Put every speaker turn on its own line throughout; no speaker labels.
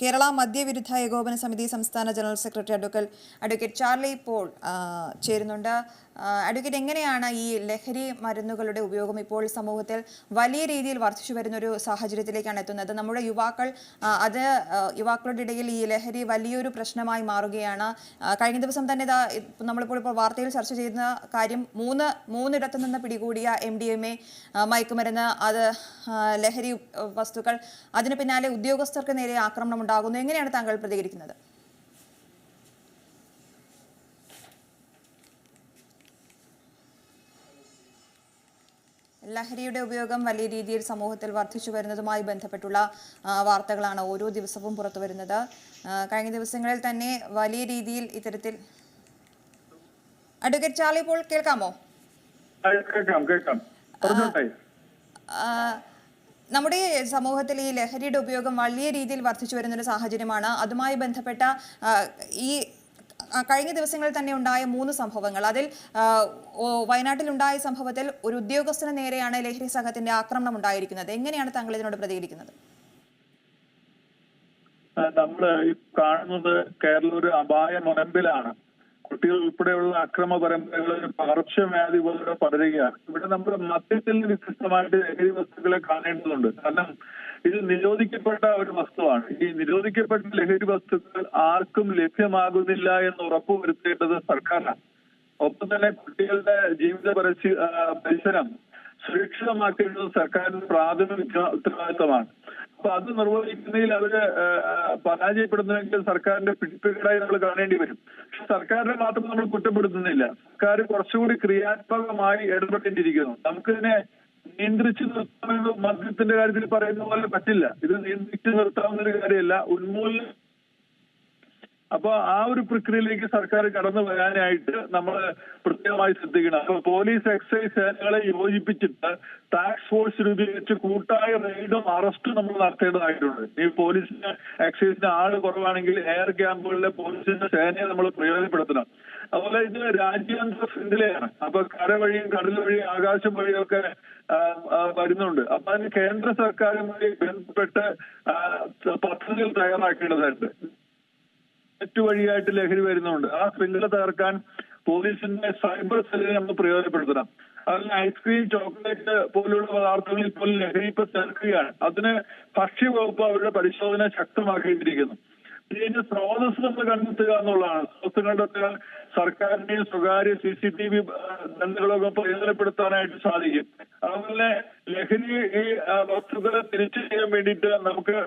കേരള മദ്യവിരുദ്ധ ഏകോപന സമിതി സംസ്ഥാന general secretary advocate advocate Charlie Paul ചേരുന്നുണ്ട്. അഡ്വക്കേറ്റ് എങ്ങനെയാണ് ഈ ലഹരി മരുന്നുകളുടെ ഉപയോഗം ഇപ്പോൾ സമൂഹത്തിൽ വലിയ രീതിയിൽ വർദ്ധിച്ചു വരുന്ന ഒരു സാഹചര്യത്തിലേക്കാണ് എത്തുന്നത്? നമ്മുടെ യുവാക്കൾ അത് യുവാക്കളുടെ ഇടയിൽ ഈ ലഹരി വലിയൊരു പ്രശ്നമായി മാറുകയാണ്. കഴിഞ്ഞ ദിവസം തന്നെ ഇതാ നമ്മളിപ്പോൾ ഇപ്പോൾ വാർത്തയിൽ ചർച്ച ചെയ്യുന്ന കാര്യം മൂന്ന് മൂന്നിടത്തു നിന്ന് പിടികൂടിയ എം ഡി എം എ മയക്കുമരുന്ന് അത് ലഹരി വസ്തുക്കൾ അതിന് പിന്നാലെ ഉദ്യോഗസ്ഥർക്ക് നേരെ ആക്രമണം ഉണ്ടാകുന്നു. എങ്ങനെയാണ് താങ്കൾ പ്രതികരിക്കുന്നത്? ലഹരിയുടെ ഉപയോഗം വലിയ രീതിയിൽ സമൂഹത്തിൽ വർദ്ധിച്ചു വരുന്നതുമായി ബന്ധപ്പെട്ടുള്ള വാർത്തകളാണ് ഓരോ ദിവസവും പുറത്തു വരുന്നത്. കഴിഞ്ഞ ദിവസങ്ങളിൽ തന്നെ വലിയ രീതിയിൽ ഇത്തരത്തിൽ അഡ്വക്കേറ്റ് ചാർലി ഇപ്പോൾ കേൾക്കാമോ?
കേൾക്കാം കേൾക്കാം.
നമ്മുടെ സമൂഹത്തിൽ ഈ ലഹരിയുടെ ഉപയോഗം വലിയ രീതിയിൽ വർദ്ധിച്ചു വരുന്ന ഒരു സാഹചര്യമാണ്. അതുമായി ബന്ധപ്പെട്ട ഈ കഴിഞ്ഞ ദിവസങ്ങളിൽ തന്നെ ഉണ്ടായ മൂന്ന് സംഭവങ്ങൾ. അതിൽ വയനാട്ടിലുണ്ടായ സംഭവത്തിൽ ഒരു ഉദ്യോഗസ്ഥന് നേരെയാണ് ലഹരി സംഘത്തിന്റെ ആക്രമണം ഉണ്ടായിരിക്കുന്നത്. എങ്ങനെയാണ് താങ്കൾ ഇതിനോട് പ്രതികരിക്കുന്നത്?
ആ, നമ്മൾ കാണുന്നത് കേരളം ഒരു അപായ മുനമ്പിലാണ്. കുട്ടികൾ ഉൾപ്പെടെയുള്ള അക്രമ പരമ്പരകൾ ഒരു പകർച്ചവ്യാധി പോലെ പടരുകയാണ്. ഇവിടെ നമ്മൾ മദ്യത്തിൽ വ്യത്യസ്തമായിട്ട് ലഹരി വസ്തുക്കളെ കാണേണ്ടതുണ്ട്. കാരണം ഇത് നിരോധിക്കപ്പെട്ട ഒരു വസ്തുവാണ്. ഈ നിരോധിക്കപ്പെട്ട ലഹരി വസ്തുക്കൾ ആർക്കും ലഭ്യമാകുന്നില്ല എന്ന് ഉറപ്പുവരുത്തേണ്ടത് സർക്കാരാണ്. ഒപ്പം തന്നെ കുട്ടികളുടെ ജീവിത പരിശി പരിസരം സുരക്ഷിതമാക്കേണ്ടത് സർക്കാരിന്റെ പ്രാഥമിക ഉത്തരവാദിത്തമാണ്. അപ്പൊ അത് നിർവഹിക്കുന്നതിൽ അവർ പരാജയപ്പെടുന്നുവെങ്കിൽ സർക്കാരിന്റെ പിടിപ്പുകേടായി നമ്മൾ കാണേണ്ടി വരും. പക്ഷെ സർക്കാരിനെ മാത്രം നമ്മൾ കുറ്റപ്പെടുത്തുന്നില്ല. സർക്കാർ കുറച്ചുകൂടി ക്രിയാത്മകമായി ഇടപെട്ടിരിക്കുന്നു നമുക്കിതിനെ നിയന്ത്രിച്ചു നിർത്താമെന്ന് മദ്യത്തിന്റെ കാര്യത്തിൽ പറയുന്ന പോലെ പറ്റില്ല. ഇത് നിയന്ത്രിച്ചു നിർത്താവുന്ന ഒരു കാര്യമല്ല. ഉന്മൂലനം അപ്പൊ ആ ഒരു പ്രക്രിയയിലേക്ക് സർക്കാർ കടന്നു വരാനായിട്ട് നമ്മൾ പ്രത്യേകമായി ശ്രദ്ധിക്കണം. അപ്പൊ പോലീസ് എക്സൈസ് സേനകളെ യോജിപ്പിച്ചിട്ട് ടാക്സ് ഫോഴ്സ് രൂപീകരിച്ച് കൂട്ടായ റെയ്ഡും അറസ്റ്റും നമ്മൾ നടത്തേണ്ടതായിട്ടുണ്ട്. ഈ പോലീസിന് എക്സൈസിന് ആൾ കുറവാണെങ്കിൽ എയർ ക്യാമ്പുകളിലെ പോലീസിന്റെ സേനയെ നമ്മൾ പ്രയോജനപ്പെടുത്തണം. അതുപോലെ ഇത് രാജ്യാന്തര ശൃംഖലയാണ്. അപ്പൊ കര വഴിയും കടൽ വഴിയും ആകാശം വഴിയൊക്കെ വരുന്നുണ്ട്. അപ്പൊ അതിന് കേന്ദ്ര സർക്കാരുമായി ബന്ധപ്പെട്ട് പദ്ധതികൾ തയ്യാറാക്കേണ്ടതുണ്ട് നെറ്റ് വഴിയായിട്ട് ലഹരി വരുന്നുണ്ട്. ആ ശൃംഖല തകർക്കാൻ പോലീസിന്റെ സൈബർ സെല്ലിനെ നമ്മൾ പ്രയോജനപ്പെടുത്തണം. അതിന് ഐസ്ക്രീം ചോക്ലേറ്റ് പോലുള്ള പദാർത്ഥങ്ങളിൽ പോലും ലഹരി ഇപ്പൊ ചേർക്കുകയാണ്. അതിന് ഭക്ഷ്യവകുപ്പ് അവരുടെ പരിശോധന ശക്തമാക്കിയിരിക്കുന്നു ഇതിന്റെ സ്രോതസ് നമ്മൾ കണ്ടെത്തുക എന്നുള്ളതാണ്. സ്രോതസ് കണ്ടെത്തുക സർക്കാരിന്റെയും സ്വകാര്യ സി സി ടി വി ബന്ധങ്ങളൊക്കെ പ്രയോജനപ്പെടുത്താനായിട്ട് സാധിക്കും. അതുപോലെ ലഹരി ഈ വസ്തുക്കളെ വസ്തുക്കളെ ചെയ്യാൻ വേണ്ടിയിട്ട് നമുക്ക്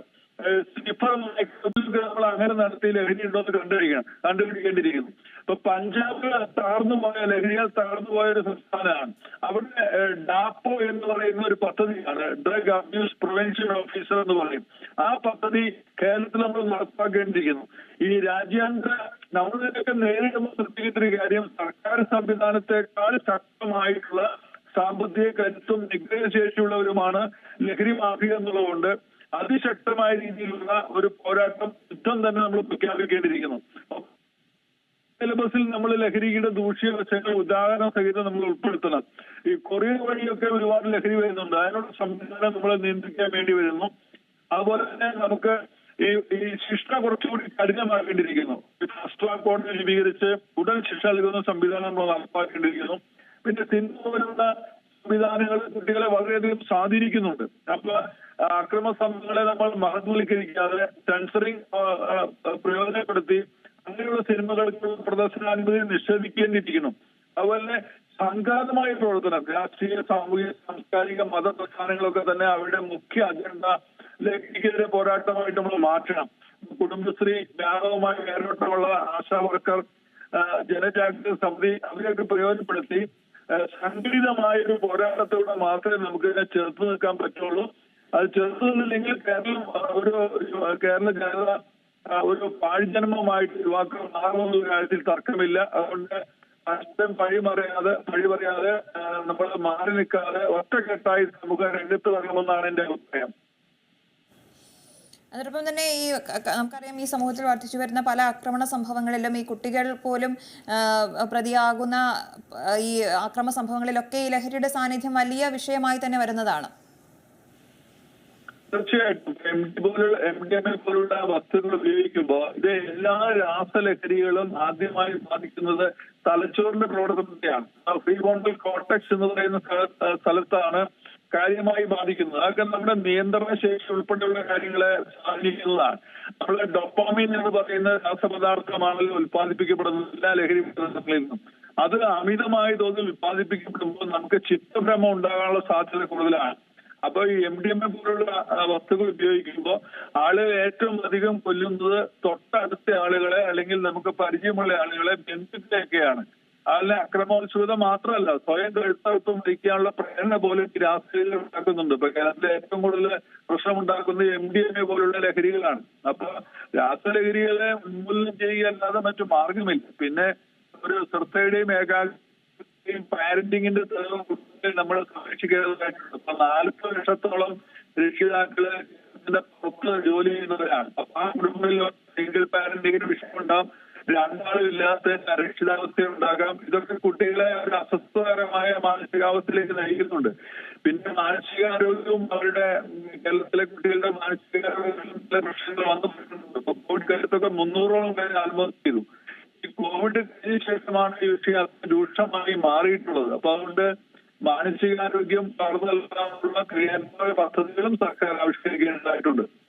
സ്നിഫർ നമ്മൾ അങ്ങനെ നടത്തി ലഹരി ഉണ്ടോ എന്ന് കണ്ടുപിടിക്കണം കണ്ടുപിടിക്കേണ്ടിയിരിക്കുന്നു. ഇപ്പൊ പഞ്ചാബ് താർന്നു പോയ ലഹരികൾ താർന്നു പോയ ഒരു സംസ്ഥാനമാണ്. അവിടെ ഡാപ്പോ എന്ന് പറയുന്ന ഒരു പദ്ധതിയാണ് ഡ്രഗ് അബ്യൂസ് പ്രിവെൻഷൻ ഓഫീസർ എന്ന് പറയും. ആ പദ്ധതി കേരളത്തിൽ നമ്മൾ നടപ്പാക്കേണ്ടിയിരിക്കുന്നു. ഈ രാജ്യാന്തര നമ്മളിതൊക്കെ നേരിടുമ്പോൾ ശ്രദ്ധിക്കേണ്ട ഒരു കാര്യം സർക്കാർ സംവിധാനത്തെക്കാൾ ശക്തമായിട്ടുള്ള സാമ്പത്തിക കരുത്തും നിഗ്രഹശേഷിയുള്ളവരുമാണ് ലഹരി മാഫിയ എന്നുള്ളതുകൊണ്ട് അതിശക്തമായ രീതിയിലുള്ള ഒരു പോരാട്ടം യുദ്ധം തന്നെ നമ്മൾ പ്രഖ്യാപിക്കേണ്ടിയിരിക്കുന്നു. സിലബസിൽ നമ്മൾ ലഹരിയുടെ ദൂഷ്യവശങ്ങൾ ഉദാഹരണ സഹിതം നമ്മൾ ഉൾപ്പെടുത്തണം. ഈ കൊറിയ വഴിയൊക്കെ ഒരുപാട് ലഹരി വരുന്നുണ്ട്. അതിനുള്ള സംവിധാനം നമ്മൾ നിയന്ത്രിക്കാൻ വേണ്ടി വരുന്നു. അതുപോലെ തന്നെ നമുക്ക് ഈ ഈ ശിക്ഷ കുറച്ചുകൂടി കഠിനമാക്കേണ്ടിയിരിക്കുന്നു. ഫസ്റ്റ് ട്രാക്ക് കോടതി രൂപീകരിച്ച് ഉടൻ ശിക്ഷ നൽകുന്ന സംവിധാനം നമ്മൾ നടപ്പാക്കേണ്ടിയിരിക്കുന്നു. പിന്നെ സിനിമ പോലുള്ള സംവിധാനങ്ങൾ കുട്ടികളെ വളരെയധികം സ്വാധീനിക്കുന്നുണ്ട്. അപ്പൊ അക്രമ സംഭവങ്ങളെ നമ്മൾ മഹത്വവൽക്കരിക്കാതെ സെൻസറിങ് പ്രയോജനപ്പെടുത്തി അങ്ങനെയുള്ള സിനിമകൾക്ക് പ്രദർശനാനുമതി നിഷേധിക്കേണ്ടിയിരിക്കുന്നു. അതുപോലെ സംഘാതമായ പ്രവർത്തനം രാഷ്ട്രീയ സാമൂഹിക സാംസ്കാരിക മത പ്രസ്ഥാനങ്ങളൊക്കെ തന്നെ അവരുടെ മുഖ്യ അജണ്ട ലഹരിക്കെതിരെ പോരാട്ടമായിട്ട് നമ്മൾ മാറ്റണം. കുടുംബശ്രീ വ്യാപകമായി വേറൊട്ടമുള്ള ആശാ വർക്കർ ജനജാഗ്രത സമിതി അവരെയൊക്കെ പ്രയോജനപ്പെടുത്തി സംഘടിതമായ ഒരു പോരാട്ടത്തോടെ മാത്രമേ നമുക്ക് ഇതിനെ ചെറുത്തു നിൽക്കാൻ പറ്റുള്ളൂ. അത് ചെറുത്ത് നിന്നില്ലെങ്കിൽ കേരളം ഒരു കേരള ജനത ഒരു പാഴ്ജന്മമായിട്ട് യുവാക്കൾ മാറുമെന്ന കാര്യത്തിൽ തർക്കമില്ല. അതുകൊണ്ട് അഷ്ടം പഴി മറിയാതെ പഴി പറയാതെ നമ്മൾ മാറി നിൽക്കാതെ ഒറ്റക്കെട്ടായി നമുക്ക് രംഗത്ത് വരണമെന്നാണ് എന്റെ അഭിപ്രായം.
അതോടൊപ്പം തന്നെ ഈ നമുക്കറിയാം ഈ സമൂഹത്തിൽ വർദ്ധിച്ചു വരുന്ന പല ആക്രമണ സംഭവങ്ങളിലും ഈ കുട്ടികൾ പോലും പ്രതിയാകുന്ന ഈ ആക്രമ സംഭവങ്ങളിലൊക്കെ ഈ ലഹരിയുടെ സാന്നിധ്യം വലിയ വിഷയമായി തന്നെ വരുന്നതാണ്.
തീർച്ചയായിട്ടും. എം ഡി പോലുള്ള എം ഡി എം എ പോലുള്ള വസ്തുക്കൾ ഉപയോഗിക്കുമ്പോൾ ഇത് എല്ലാ രാസലഹരികളും ആദ്യമായി ബാധിക്കുന്നത് തലച്ചോറിന്റെ പ്രവർത്തനത്തെയാണ്. ഫ്രീ ബോണ്ടൽ കോട്ടക്സ് എന്ന് പറയുന്ന സ്ഥല- സ്ഥലത്താണ് കാര്യമായി ബാധിക്കുന്നത് അതൊക്കെ നമ്മുടെ നിയന്ത്രണ ശേഷി ഉൾപ്പെടെയുള്ള കാര്യങ്ങളെ സ്വാധീനിക്കുന്നതാണ്. നമ്മൾ ഡൊപ്പാമിൻ എന്ന് പറയുന്ന രാസപദാർത്ഥമാണല്ലോ ഉത്പാദിപ്പിക്കപ്പെടുന്നത് എല്ലാ ലഹരി പദാർത്ഥങ്ങളിൽ നിന്നും. അത് അമിതമായ തോതിൽ ഉത്പാദിപ്പിക്കപ്പെടുമ്പോൾ നമുക്ക് ചിത്തഭ്രമം ഉണ്ടാകാനുള്ള സാധ്യത കൂടുതലാണ്. അപ്പൊ ഈ എം ഡി എം എ പോലുള്ള വസ്തുക്കൾ ഉപയോഗിക്കുമ്പോൾ ആളുകൾ ഏറ്റവും അധികം കൊല്ലുന്നത് തൊട്ടടുത്ത ആളുകളെ അല്ലെങ്കിൽ നമുക്ക് പരിചയമുള്ള ആളുകളെ ബന്ധുക്കളെയൊക്കെയാണ്. അതിലെ അക്രമോത്സുകത മാത്രമല്ല സ്വയം കഴുത്തറുത്ത് മരിക്കാനുള്ള പ്രേരണ പോലും ഈ രാഷ്ട്രീയങ്ങൾ ഉണ്ടാക്കുന്നുണ്ട്. ഇപ്പൊ കേരളത്തിലെ ഏറ്റവും കൂടുതൽ പ്രശ്നമുണ്ടാക്കുന്നത് എം ഡി എം എ പോലുള്ള ലഹരികളാണ്. അപ്പൊ രാസലഹരികളെ ഉന്മൂലനം ചെയ്യുക അല്ലാതെ മറ്റു മാർഗമില്ല പിന്നെ ഒരു ശ്രദ്ധയുടെയും ഏകാഗ്രതയും പാരന്റിങ്ങിന്റെ തെളിവും നമ്മൾ സംരക്ഷിക്കേണ്ടതായിട്ടുണ്ട്. ഇപ്പൊ നാൽപ്പത് ലക്ഷത്തോളം രക്ഷിതാക്കൾ പുറത്ത് ജോലി ചെയ്യുന്നവരാണ്. അപ്പൊ ആ കുടുംബങ്ങളിൽ സിംഗിൾ പാരന്റിങ്ങിന് വിഷയമുണ്ടാകും രണ്ടാളും ഇല്ലാത്ത അരക്ഷിതാവസ്ഥ ഉണ്ടാകാം. ഇതൊക്കെ കുട്ടികളെ ഒരു അസ്വസ്ഥകരമായ മാനസികാവസ്ഥയിലേക്ക് നയിക്കുന്നുണ്ട്. പിന്നെ മാനസികാരോഗ്യവും അവരുടെ കേരളത്തിലെ കുട്ടികളുടെ മാനസികാരോഗ്യത്തിലെ പ്രശ്നങ്ങൾ വന്നിട്ടുണ്ട് ഇപ്പൊ കോവിഡ് കാലത്തൊക്കെ മുന്നൂറോളം പേര് ആത്മഹത്യ ചെയ്തു. ഈ കോവിഡ് കഴിഞ്ഞ ശേഷമാണ് ഈ വിഷയം അത്ര രൂക്ഷമായി മാറിയിട്ടുള്ളത്. അപ്പൊ അതുകൊണ്ട് മാനസികാരോഗ്യം പകർന്നു നൽകാനുള്ള ക്രിയാത്മക പദ്ധതികളും സർക്കാർ ആവിഷ്കരിക്കേണ്ടതായിട്ടുണ്ട്.